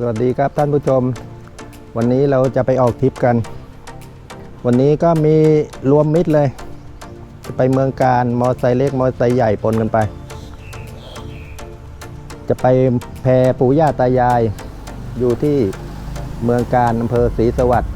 สวัสดีครับท่านผู้ชม วันนี้เราจะไปออกทริปกัน วันนี้ก็มีรวมมิตรเลย จะไปเมืองการมอไซค์เล็กมอไซค์ใหญ่ปนกันไป จะไปแพปู่ย่าตายาย อยู่ที่เมืองการอำเภอศรีสวัสดิ์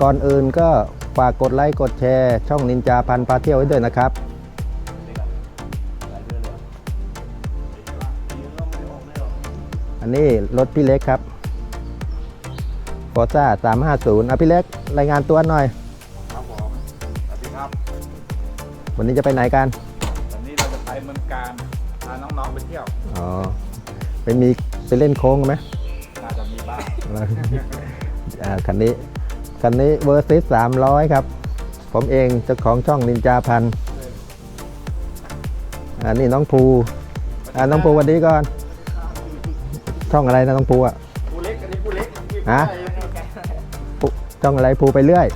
ก่อนอื่นก็ฝากกดไลค์กดแชร์ ช่องนินจาพันพาเที่ยวไว้ด้วยนะครับ นนี้รถพี่เล็กครับฟอร์ซ่า350อะพี่เล็กรายงานตัวหน่อย ครับผมสวัสดีครับ วันนี้จะไปไหนกัน วันนี้เราจะไปเมืองการพาน้องๆไปเที่ยว อ๋อ ไปมีไปเล่นโค้งไหมน่าจะมีบ้างอ่าคันนี้ คันนี้เวอร์ซิส300ครับ ผมเองเจ้าของช่องนินจาพัน อันนี้น้องภู อ่าน้องภูสวันนี้ก่อน ช่องอะไรนะน้องภูอะผู้เล็กอันนี้ผู้เล็กฮะภูช่องอะไรภูไปเรื่อย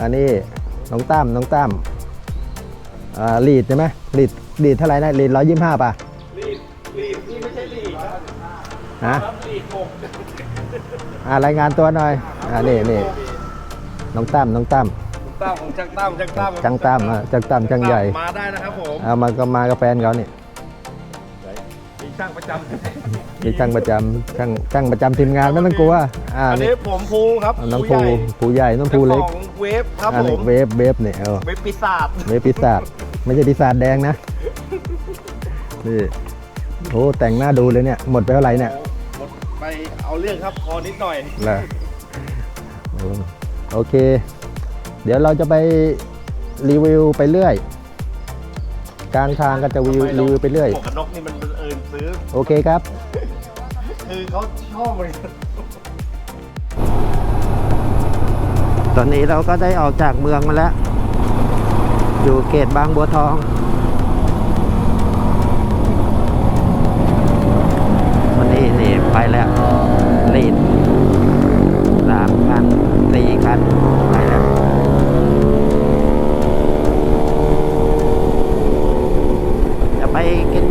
อันนี้น้องตั้มน้องตั้มอ่าลีดใช่ไหมลีดลีดเท่าไหร่นะลีดร้อยยี่สิบห้าป่ะรีดรีดนี่ไม่ใช่รีดครับฮะครับรีดผมอ่ารายงานตัวหน่อยอ่านี่นี่น้องตั้มน้องตั้มตั้มของช่างตั้มช่างตั้มจังตั้มอะจังตั้มจังใหญ่มาได้นะครับผมเอามาก็มากับแฟนเขานี่มี ช่างประจำมีช่างประจำช่างช่างประจำทีมงานไม่ต้องกลัวอ่าอันนี่นี้ผมภูครับน้องภูภูใหญ่น้องภูเล็กจ้าของเวฟครับอันผนี้มเวฟเวฟเนี่ยเอาเวฟปีศาจเวฟปีศาจไม่ใช่ปีศาจแดงนะนี่โอ้แต่งหน้าดูเลยเนี่ยหมดไปเท่าไหร่เนี่ยหมดไปเอาเรื่องครับพอนิดหน่อยนะโอ้โอเค เดี๋ยวเราจะไปรีวิวไปเรื่อยกลางทางก็จะรีวิวรีวิวไปเรื่อยหมวกกันน็อกนี่มันบังเอิญ ซื้อ โอเคครับ คือเขาชอบเลยตอนนี้เราก็ได้ออกจากเมืองมาแล้ว อยู่เขตบางบัวทอง วันนี้นี่ไปแล้วลีดสามคันสี่คัน ไปแล้ว จะไปกิน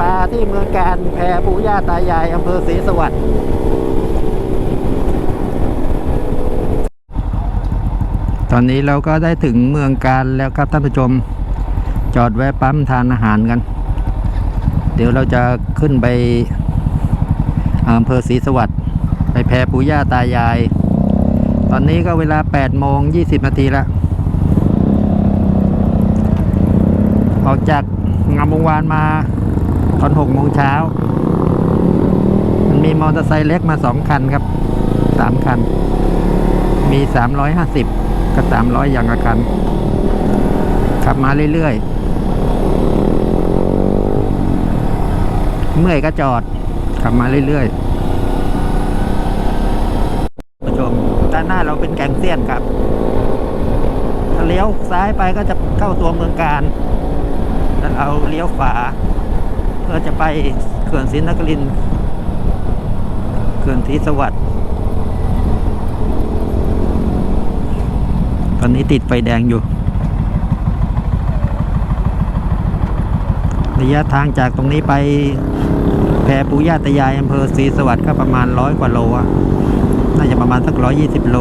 ปลา ที่เมืองการแพรปู่ย่าตายายอำเภอศรีสวัสดิ์ตอนนี้เราก็ได้ถึงเมืองการแล้วครับท่านผู้ชม จอดแวะปั๊มทานอาหารกัน เดี๋ยวเราจะขึ้นไปอำเภอศรีสวัสดิ์ไปแพรปู่ย่าตายาย ตอนนี้ก็เวลา8โมง20นาทีละออกจากงามวงวานมา ตอน6โมงเช้า มันมีมอเตอร์ไซค์เล็กมา2คันครับ3คัน มี350กับ300อย่างละคัน ขับมาเรื่อยๆ เมื่อยก็จอด ขับมาเรื่อยๆผู้ชมด้านหน้าเราเป็นแกงเซียนครับถ้าเลี้ยวซ้ายไปก็จะเข้าตัวเมืองการแล้วเราเลี้ยวขวา พื่อจะไปเขื่อนศรีนครินเขื่อนศรีสวัสดิ์ตอนนี้ติดไฟแดงอยู่ ระยะทางจากตรงนี้ไปแพรปูย่าตายายอำเภอศรีสวัสดิ์ก็ประมาณร้อยกว่าโลอะน่าจะประมาณสักร้อยยี่สิบโล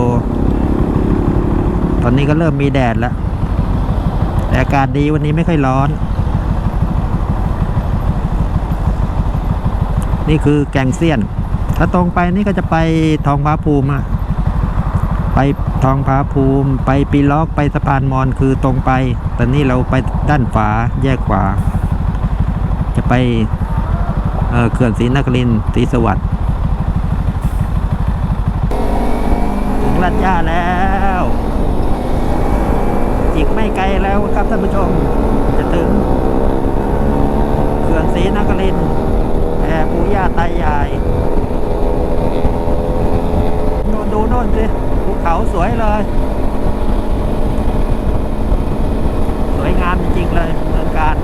ตอนนี้ก็เริ่มมีแดดแล้ว แต่อากาศดีวันนี้ไม่ค่อยร้อน นี่คือแกงเซียน ถ้าตรงไปนี่ก็จะไปทองพาภูมิอะไปทองผาภูมิ ไปปีล็อกไปสะพานมอนคือตรงไปแต่นี่เราไปด้านขวาแยกขวา จะไปเอ่อเขื่อนศรีนครินทร์ศรีสวัสดิ์ถึงลาดย่าแล้ว อีกไม่ไกลแล้วครับท่านผู้ชม จะถึงเขื่อนศรีนครินทร์ แพรปู่ย่าตายายน่นดูน่นสิภูเขาสวยเลย สวยงามจริงๆเลยเมืองการ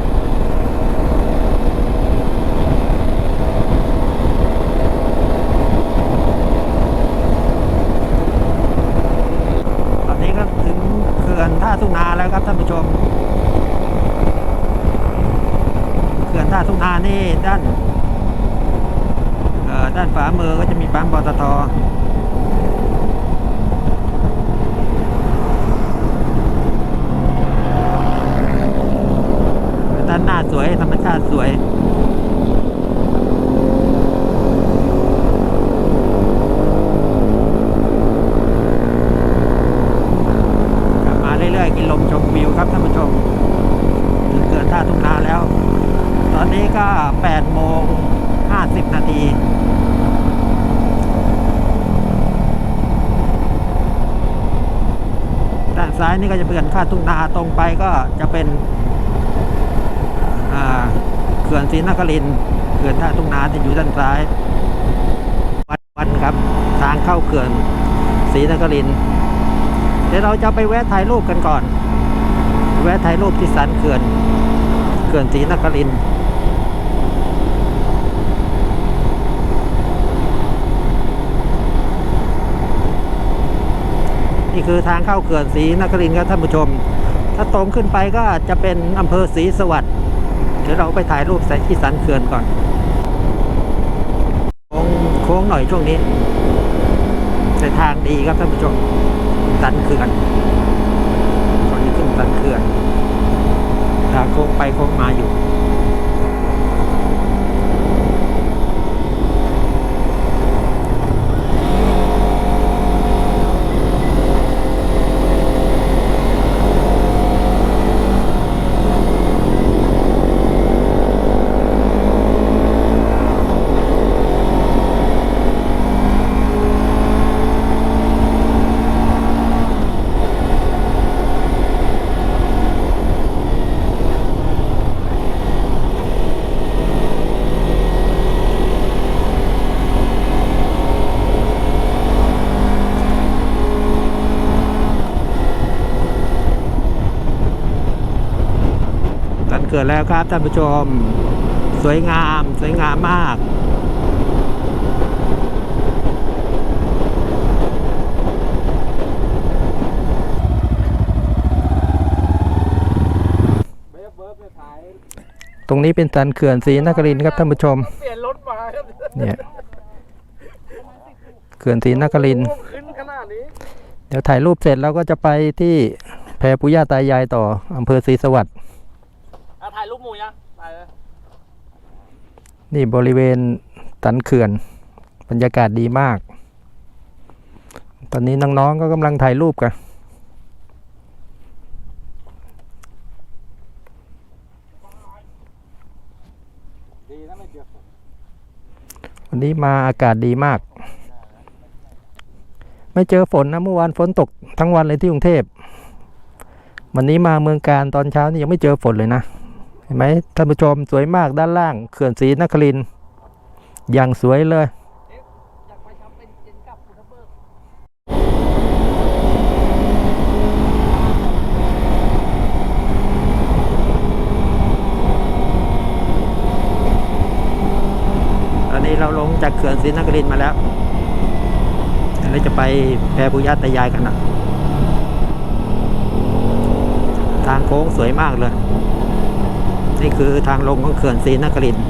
ตอนนี้ก็ถึงเขื่อนท่าทุ่งนาแล้วครับท่านผู้ชมเขื่อนท่าทุ่งนานี่ด้าน ด้านฝามือก็จะมีปั๊มปตทด้านหน้าสวยธรรมชาติสวย ขับมาเรื่อยๆ กินลมชมวิวครับท่านผู้ชม ถึงเกินท่าทุ่งนาแล้ว ตอนนี้ก็8โมง50 นาที ด้านซ้ายนี่ ก็จะเป็นค่าทุ่งนาตรงไปก็จะเป็นเขื่อนศรีนครินเขื่อนท่าทุ่งนาที่อยู่ด้านซ้าย วัดวันครับ ทางเข้าเขื่อนศรีนครินเดี๋ยวเราจะไปแวะถ่ายรูปกันก่อน แวะถ่ายรูปที่สันเขื่อน เขื่อนศรีนครินทร์ นี่คือทางเข้าเขื่อนศรีนครินทร์ครับท่านผู้ชม ถ้าตรงขึ้นไปก็จะเป็นอำเภอศรีสวัสดิ์เดี๋ยวเราไปถ่ายรูปใส่ที่สันเขื่อนก่อนโค้งโค้งหน่อยช่วงนี้แต่ทางดีครับท่านผู้ชมสันเขื่อนตอนนี้ขึ้นสันเขื่อนทางโค้งไปโค้งมาอยู่ สันเขื่อนแล้วครับท่านผู้ชม สวยงาม สวยงามมากเบร์ฟเบร์ฟเนี่ยถ่ายตรงนี้เป็นสันเขื่อนศรีนครินทร์ครับท่านผู้ชม เปลี่ยนรถมาครับเนี่ยเขื่อนศรีนครินทร์ขึ้นขนาดนี้เดี๋ยวถ่ายรูปเสร็จเราก็จะไปที่แพรปุย่าตายายต่ออำเภอศรีสวัสดิ์ ถ่ายรูปหมูยังถ่ายเลยนี่บริเวณสันเขื่อน บรรยากาศดีมาก ตอนนี้น้องๆก็กำลังถ่ายรูปกันดีนะไม่เจอฝนวันนี้มาอากาศดีมาก ไม่เจอฝนนะเมื่อวานฝนตกทั้งวันเลยที่กรุงเทพวันนี้มาเมืองการตอนเช้านี่ยังไม่เจอฝนเลยนะ เห็นไหมท่านผู้ชมสวยมากด้านล่างเขื่อนศรีนครินอย่างสวยเลยอันนี้เราลงจากเขื่อนศรีนครินมาแล้วเดี๋ยวเราจะไปแพรปุยาตายายกันนะ ทางโค้งสวยมากเลย นี่คือทางลงของเขื่อนศรีนครินทร์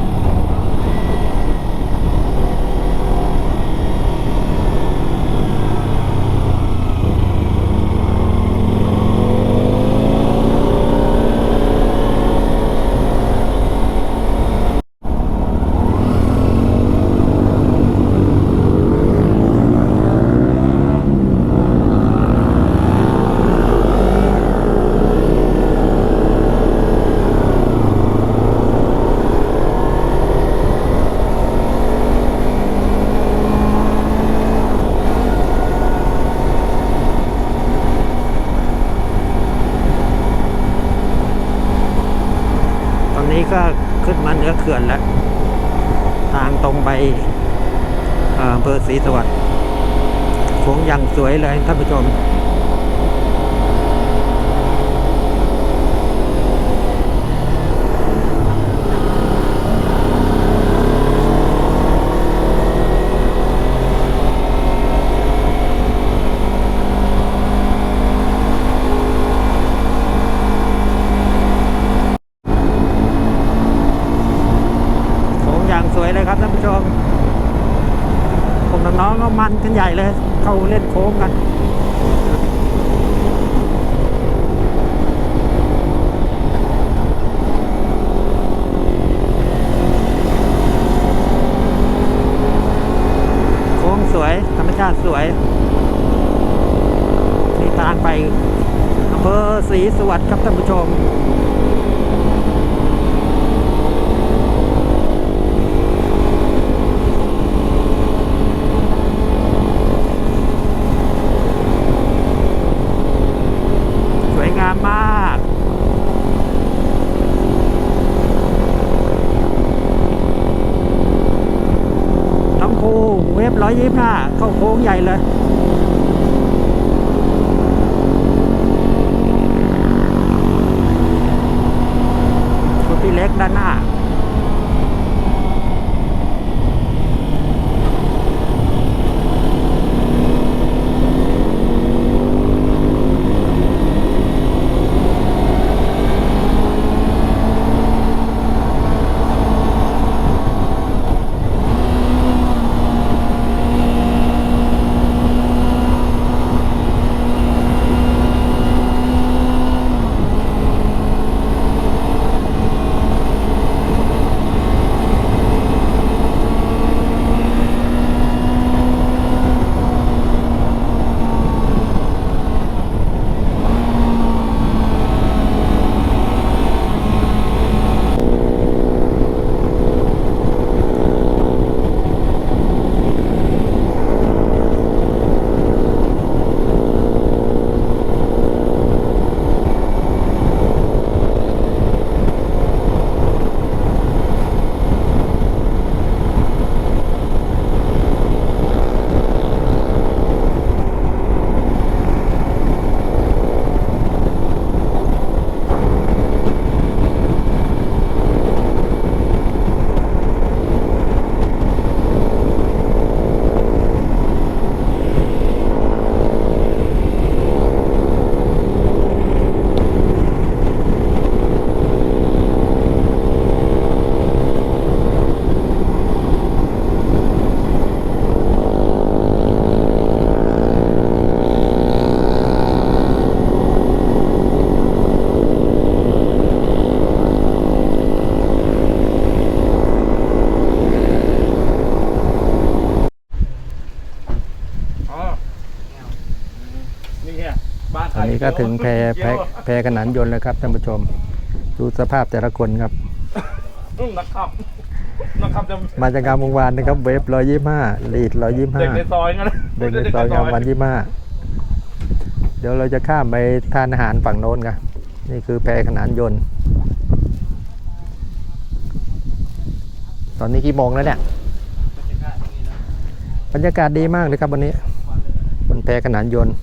ตอนนี้ก็ขึ้นมาเหนือเขื่อนแล้ว ทางตรงไปเีสวัสดิ์โค้งอย่างสวยเลยท่านผู้ชมโค้งสวยเลยท่านผู้ชม น้องๆก็ มันกันใหญ่เลย เขาเล่นโค้งกันโค้งสวย ธรรมชาติสวยที่ทางไปอำเภอศรีสวัสดิ์ครับท่านผู้ชม สวยงามมาก น้องภูเวฟ ร้อยยี่สิบห้าเข้าโค้งใหญ่เลย นตอนนี้ก็ถึงแพแพแพขนานยนต์แล้วครับท่านผู้ชม ดูสภาพแต่ละคนครับอืมนักขับนักขับจะมาจากงามวงวานนะครับ เวฟร้อยยี่ห้าลีดร้อยยี่ห้าเด็กในซอยงั้นนะเด็กในซอยงามวงวานยี่ห้าเดี๋ยวเราจะข้ามไปทานอาหารฝั่งโน้นกันนี่คือแพขนานยนต์ ตอนนี้กี่โมงแล้วเนี่ยบรรยากาศดีมากเลยครับวันนี้บนแพขนานยนต์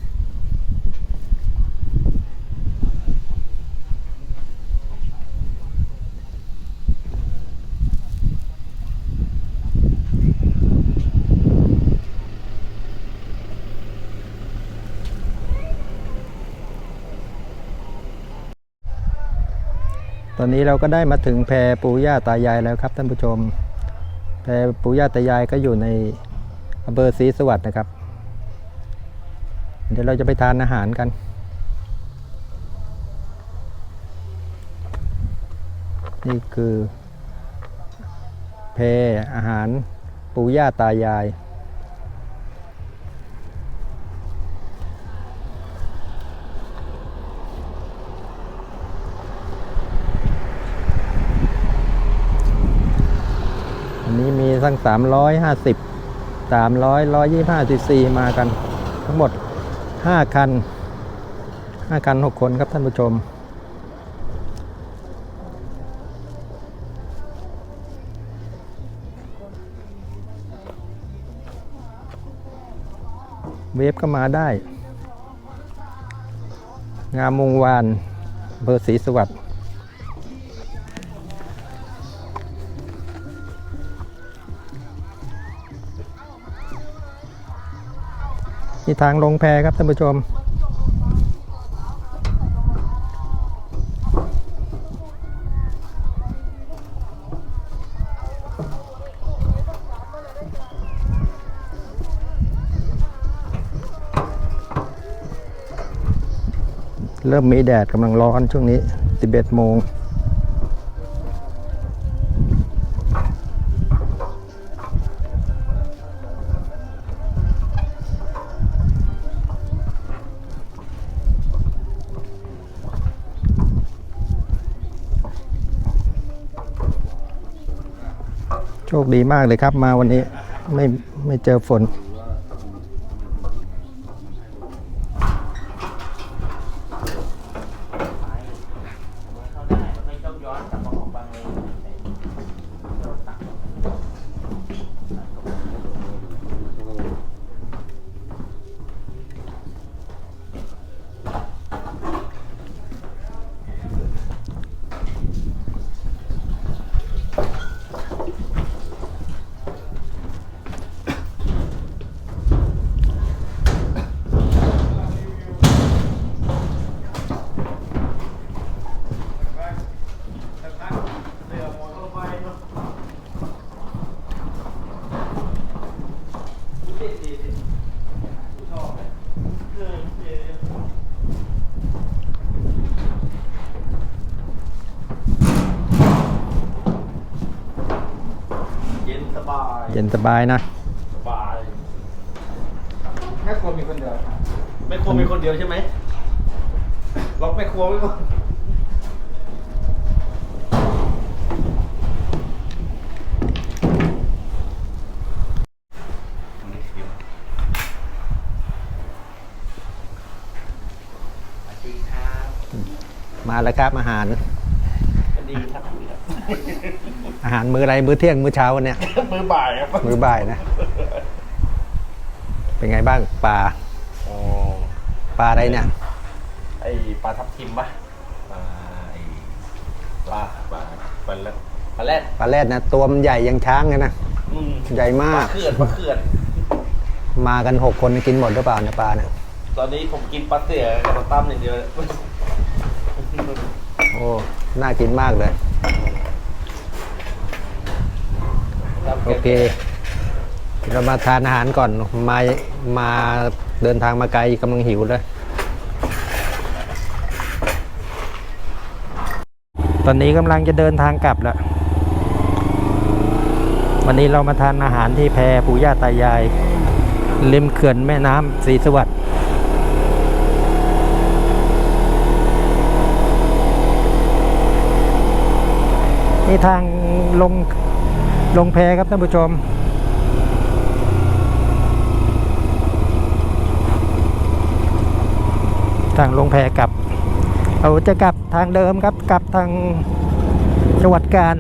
อนนี้เราก็ได้มาถึงแพปูย่าตายายแล้วครับท่านผู้ชม แพปูย่าตายายก็อยู่ในอำเภอศรีสวัสดิ์นะครับ เดี๋ยวเราจะไปทานอาหารกัน นี่คือ แพอาหารปูย่าตายาย อั นนี้มีทั้ง350 300 125ซีซีมากัน ทั้งหมด5คัน5คัน6คนครับท่านผู้ชม เวฟก็มาได้ งามวงวานเบอร์ศรีสวัสดิ์ ที่ทางลงแพครับท่านผู้ชม เริ่มมีแดดกำลังร้อนช่วงนี้ 11 โมง คดีมากเลยครับ มาวันนี้ไม่ไม่เจอฝน เย็นสบาย เย็นสบายนะ สบายแม่ครัวมีคนเดียวไม่ครัวมีคนเดียวใช่ไหมล็อกไม่ครัวไว้ก่อนมาแล้วครับอาหารดีครับดีครับอา หารมื้ออะไรมื้อเที่ยงมื้อเช้าวันเนี้ยมือบ่ายครับมื้อบ่ายนะ เป็นไงบ้างปลาโอ้ปลาอะไรเนี่ยไอปลาทับทิมปะปลาไอปลาปลาปลาแรดปลาแรดปลาแรดนะตัวมันใหญ่ยังช้างเลยนะอืมใหญ่ปมาลาก เขื่อนปลาเขื่อน มากันหกคนกินหมดหรือเปล่าเนี่ยปลาเนี่ยตอนนี้ผมกินปลาเสือกับปลาตั้มอย่างเดียว โอ้น่ากินมากเลย โอเคเรามาทานอาหารก่อนมามาเดินทางมาไกลกำลังหิวเลย ตอนนี้กำลังจะเดินทางกลับแล้ว วันนี้เรามาทานอาหารที่แพปู่ย่าตายายริมเขื่อนแม่น้ำศรีสวัสดิ์นี่ทางลง ลงแพครับท่านผู้ชม ทางลงแพกลับเราจะกลับทางเดิมครับกลับทางจังหวัดกาญ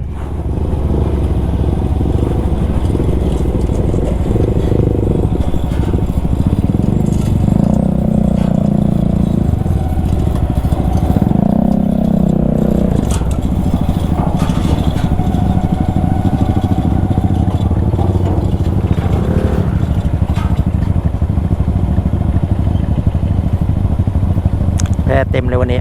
มเลยวันนี้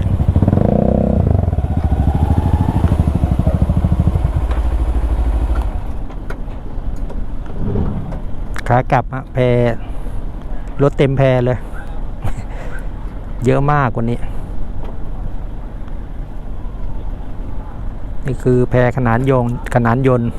ขากลับอะแพรถเต็มแพเลย เยอะมากกว่านี้ นี่คือแพขนานยงขนานยนต์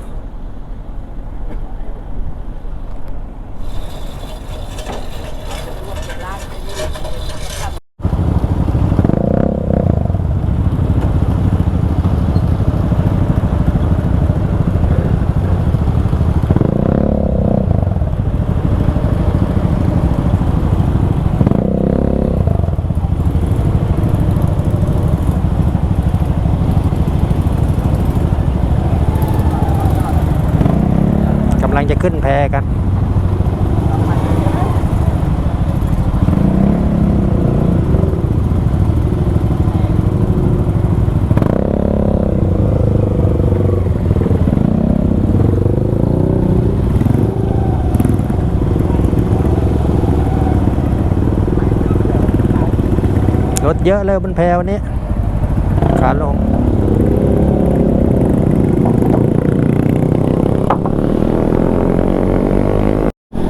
กำลังจะขึ้นแพกัน ร ถเยอะเลยบนแพวันนี้ขาลง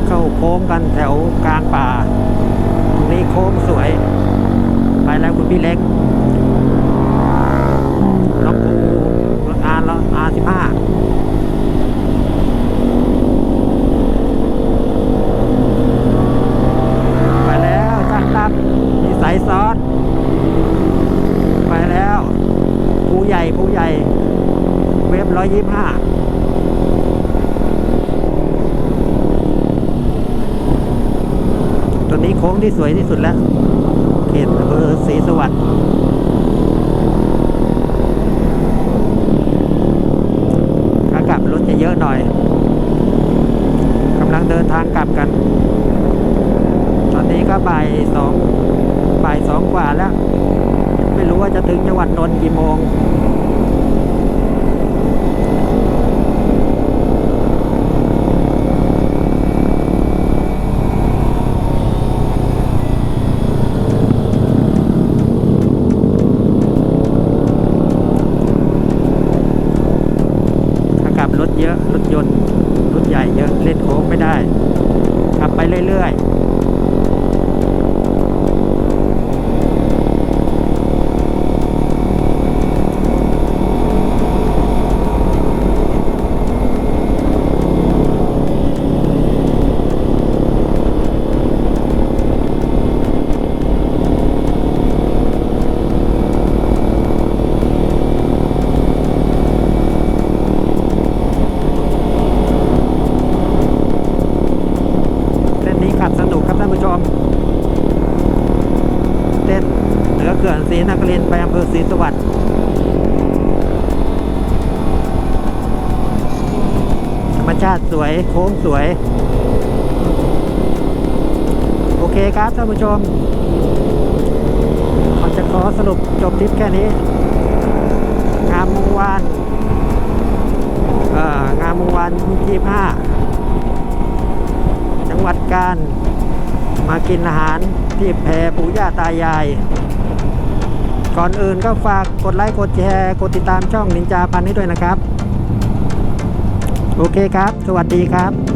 เข้าโค้งกันแถวกลางป่า ตรงนี้โค้งสวย ไปแล้วคุณพี่เล็กรถปูรถอาร์อาร์สิบห้าไปแล้วจ้างตั้มมีสายซ้อน ไปแล้วภูใหญ่ภูใหญ่ เว็บร้ อยยี่ห้าตัวนี้โค้งที่สวยที่สุดแล้ว เขตอำเภอศรีสวัสดิ์ขากลับรถจะเยอะหน่อยกำลังเดินทางกลับกัน ตอนนี้ก็บ่ายสองบ่ายสองกว่าแล้ว ไม่รู้ว่าจะถึงจังหวัดนนท์กี่โมง ถ้ากลับรถ เยอะ รถยนต์ รถใหญ่เยอะ เล่นโค้งไม่ได้ขับไปเรื่อย ๆ เส้นนี้ขับสนุกครับท่านผู้ชมเส้นเหนือเขื่อนศรี นครินไปอำเภอศรีสวัสดิ์ธรรมชาติสวย โค้งสวย โอเคครับท่านผู้ชมผมจะขอสรุปจบทริปแค่นี้ งามวงวานงามวงวานยี่ห้าจังหวัดกาญมากินอาหารที่แพรปู่ย่าตายาย ก่อนอื่นก็ฝากกดไลค์กดแชร์กดติดตามช่องนินจาพันนี้ด้วยนะครับ โอเคครับ สวัสดีครับ